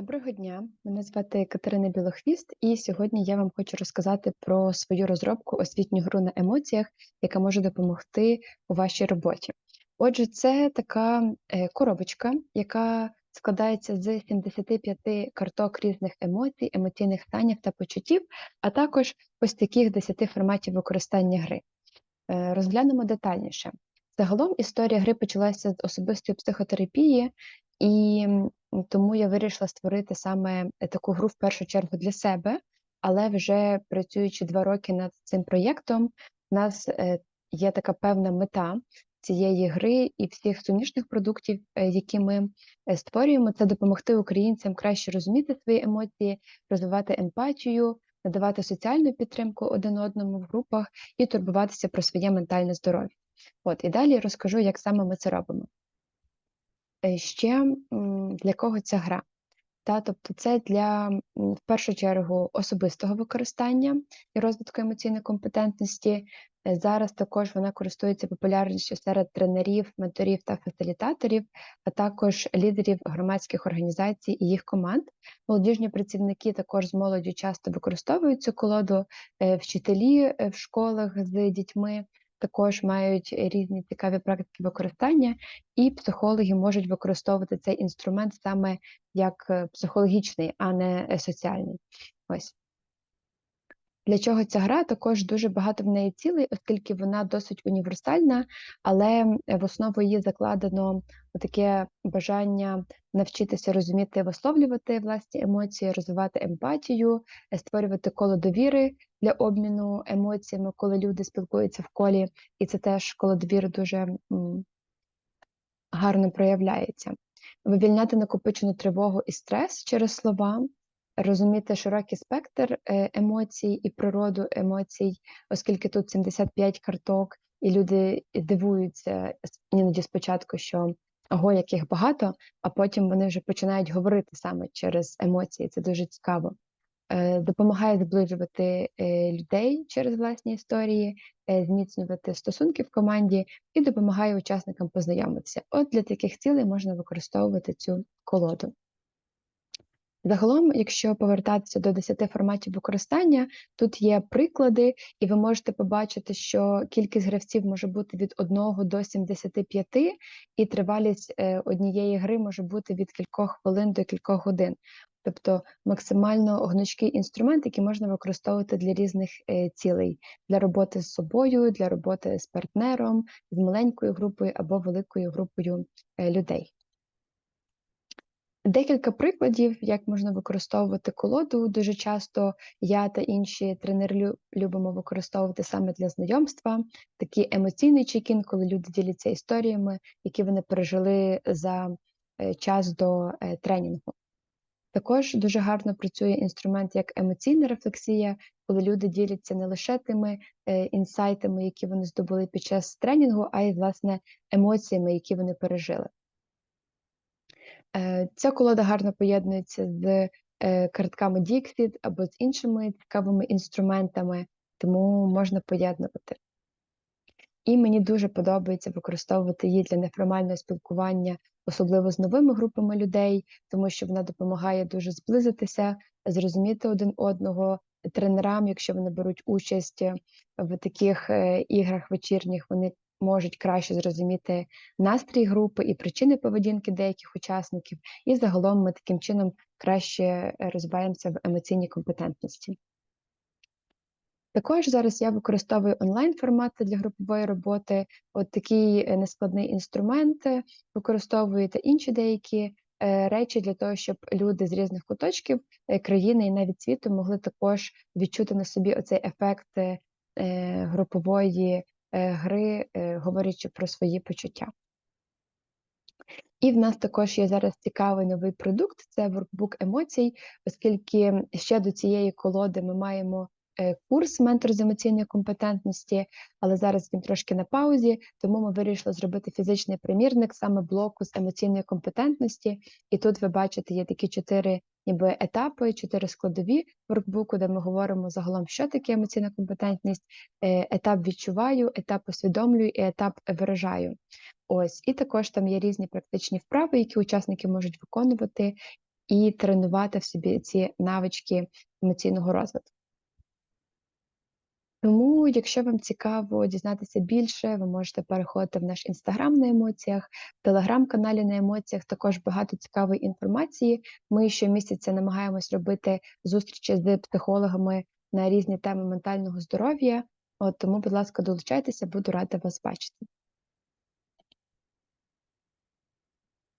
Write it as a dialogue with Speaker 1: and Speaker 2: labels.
Speaker 1: Доброго дня, мене звати Катерина Білохвіст, і сьогодні я вам хочу розказати про свою розробку освітню гру на емоціях, яка може допомогти у вашій роботі. Отже, це така е, коробочка, яка складається з 75 карток різних емоцій, емоційних станів та почуттів, а також ось таких 10 форматів використання гри. Е, Розглянемо детальніше. Загалом історія гри почалася з особистої психотерапії, і тому я вирішила створити саме е, таку гру в першу чергу для себе, але вже працюючи два роки над цим проєктом, в нас е, є така певна мета цієї гри і всіх суміжних продуктів, е, які ми створюємо, це допомогти українцям краще розуміти свої емоції, розвивати емпатію, надавати соціальну підтримку один одному в групах і турбуватися про своє ментальне здоров'я. От і далі розкажу, як саме ми це робимо. Е, ще для кого ця гра? Та, Тобто це для в першу чергу особистого використання і розвитку емоційної компетентності. Е, зараз також вона користується популярністю серед тренерів, менторів та фасилітаторів, а також лідерів громадських організацій і їх команд. Молодіжні працівники також з молоддю часто використовують цю колоду, е, вчителі в школах з дітьми також мають різні цікаві практики використання, і психологи можуть використовувати цей інструмент саме як е, психологічний, а не е, соціальний. Ось. Для чого ця гра? Також дуже багато в неї цілей, оскільки вона досить універсальна, але в основу її закладено таке бажання навчитися розуміти, висловлювати власні емоції, розвивати емпатію, е, створювати коло довіри для обміну емоціями, коли люди спілкуються в колі, і це теж коло довіри дуже гарно проявляється. Вивільняти накопичену тривогу і стрес через слова розуміти широкий спектр е, емоцій і природу емоцій, оскільки тут 75 карток, і люди дивуються іноді спочатку, що ого, яких багато, а потім вони вже починають говорити саме через емоції. Це дуже цікаво. Е, допомагає зближувати е, людей через власні історії, зміцнювати стосунки в команді і допомагає учасникам познайомитися. От для таких цілей можна використовувати цю колоду. Загалом, якщо повертатися до 10 форматів використання, тут є приклади, і ви можете побачити, що кількість гравців може бути від 1 до 75, і тривалість е, однієї гри може бути від кількох хвилин до кількох годин. Тобто максимально гнучкий інструмент, який можна використовувати для різних е, цілей, для роботи з собою, для роботи з партнером, з маленькою групою або великою групою е, людей. Декілька прикладів, як можна використовувати колоду. Дуже часто я та інші тренери любимо використовувати саме для знайомства, такий емоційний чекін, коли люди діляться історіями, які вони пережили за е, час до е, тренінгу. Також дуже гарно працює інструмент як емоційна рефлексія, коли люди діляться не лише тими е, інсайтами, які вони здобули під час тренінгу, а й власне емоціями, які вони пережили. Е, ця колода гарно поєднується з е, картками Dixit або з іншими цікавими інструментами, тому можна поєднувати. І мені дуже подобається використовувати її для неформального спілкування, особливо з новими групами людей, тому що вона допомагає дуже зблизитися, зрозуміти один одного. Тренерам, якщо вони беруть участь в таких е, іграх вечірніх, вони можуть краще зрозуміти настрій групи і причини поведінки деяких учасників, і загалом ми таким чином краще е, розвиваємося в емоційній компетентності. Також зараз я використовую онлайн формати для групової роботи. От такий е, нескладний інструмент використовуєте інші деякі е, речі для того, щоб люди з різних куточків країни і навіть світу могли також відчути на собі оцей ефект групової Е, гри, е, говорячи про свої почуття. І в нас також є зараз цікавий новий продукт це воркбук емоцій, оскільки ще до цієї колоди ми маємо е, курс ментор з емоційної компетентності, але зараз він трошки на паузі, тому ми вирішили зробити фізичний примірник саме блоку з емоційної компетентності. І тут ви бачите, є такі чотири ніби етапи, чотири складові воркбуку, де ми говоримо загалом, що таке емоційна компетентність, е, етап відчуваю, етап усвідомлюю і етап виражаю. Ось, і також там є різні практичні вправи, які учасники можуть виконувати. і тренувати в собі ці навички емоційного розвитку. Тому, якщо вам цікаво дізнатися більше, ви можете переходити в наш інстаграм на емоціях, в телеграм-каналі на емоціях також багато цікавої інформації. Ми щомісяця намагаємось робити зустрічі з психологами на різні теми ментального здоров'я. От тому, будь ласка, долучайтеся, буду рада вас бачити.